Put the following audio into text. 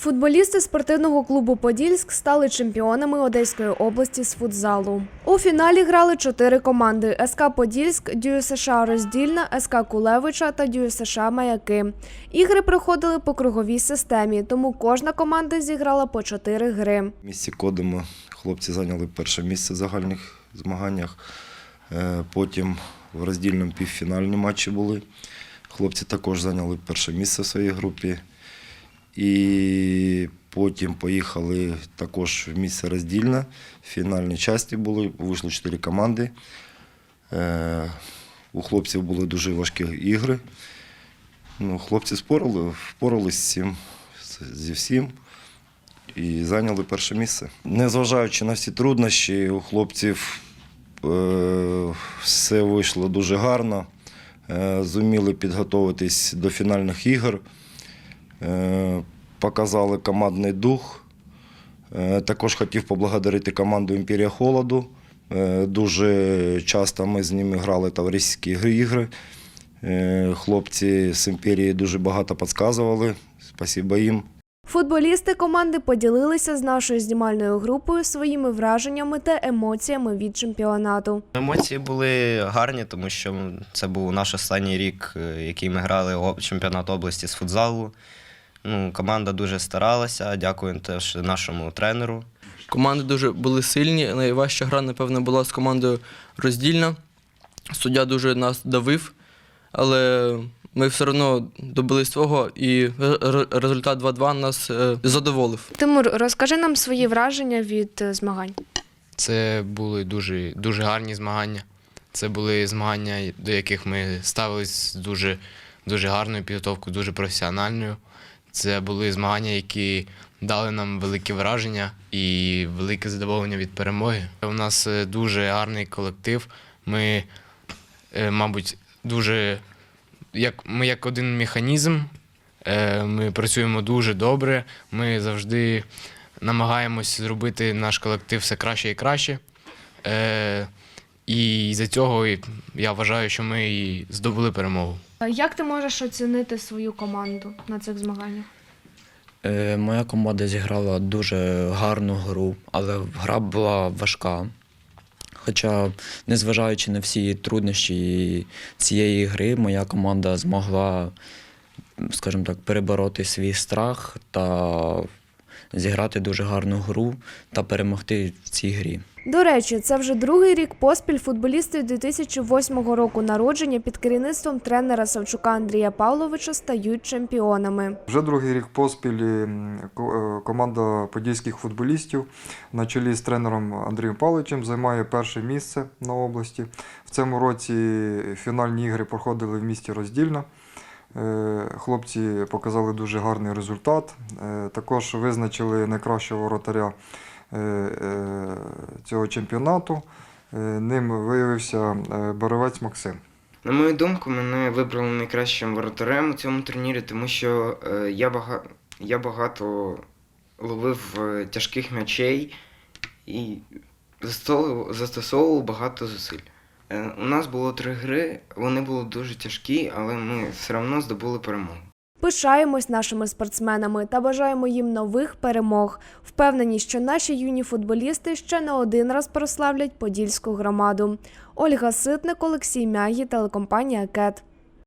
Футболісти спортивного клубу Подільськ стали чемпіонами Одеської області з футзалу. У фіналі грали чотири команди: СК Подільськ, Дю США Роздільна, СК Кулевича та Дю США Маяки. Ігри проходили по круговій системі, тому кожна команда зіграла по чотири гри. В місті Кодимо хлопці зайняли перше місце в загальних змаганнях. Е, Потім в роздільному півфінальні матчі були. Хлопці також зайняли перше місце в своїй групі. І потім поїхали також в місце роздільне. В фінальній часті були, вийшло чотири команди. Е, У хлопців були дуже важкі ігри. Ну, хлопці спорили, впоралися з цим, зі всім і зайняли перше місце. Незважаючи на всі труднощі, у хлопців е, все вийшло дуже гарно. Е, зуміли підготуватись до фінальних ігор, показали командний дух. Е, також хотів поблагодарити команду Імперія Холоду. Е, дуже часто ми з ними грали товариські ігри. Е, хлопці з імперії дуже багато підказували. Спасибо їм. Футболісти команди поділилися з нашою знімальною групою своїми враженнями та емоціями від чемпіонату. Емоції були гарні, тому що це був наш останній рік, е, який ми грали чемпіонат області з футзалу. Ну, команда дуже старалася. Дякую теж нашому тренеру. Команди дуже були сильні. Найважча гра, напевно, була з командою роздільна. Суддя дуже нас давив, але ми все одно добились свого, і результат 2-2 нас е, задоволив. Тимур, розкажи нам свої враження від е, змагань. Це були дуже, дуже гарні змагання. Це були змагання, до яких ми ставились з дуже, дуже гарною підготовкою, дуже професіональною. Це були змагання, які дали нам великі враження і велике задоволення від перемоги. У нас е, дуже гарний колектив. Ми, е, мабуть, дуже як ми як один механізм. Е, Ми працюємо дуже добре. Ми завжди намагаємось зробити наш колектив все краще і краще. І за цього я вважаю, що ми здобули перемогу. Як ти можеш оцінити свою команду на цих змаганнях? Е, Моя команда зіграла дуже гарну гру, але гра була важка. Хоча, незважаючи на всі труднощі цієї гри, моя команда змогла, скажімо так, перебороти свій страх та зіграти дуже гарну гру та перемогти в цій грі. До речі, це вже другий рік поспіль футболісти 2008 року народження під керівництвом тренера Савчука Андрія Павловича стають чемпіонами. Вже другий рік поспіль е, команда подільських футболістів на чолі з тренером Андрієм Павловичем займає перше місце на області. В цьому році фінальні ігри проходили в місті Роздільна. Е, Хлопці показали дуже гарний результат. Е, Також визначили найкращого воротаря чемпіонату. Е, Ним виявився е, Боровець Максим. На мою думку, мене вибрали найкращим воротарем у цьому турнірі, тому що е, я, бага... я багато ловив тяжких м'ячей і застосовував, багато зусиль. У нас було три гри, вони були дуже тяжкі, але ми все одно здобули перемогу. Пишаємось нашими спортсменами та бажаємо їм нових перемог. Впевнені, що наші юні футболісти ще не один раз прославлять подільську громаду. Ольга Ситник, Олексій Мягі, телекомпанія Кет.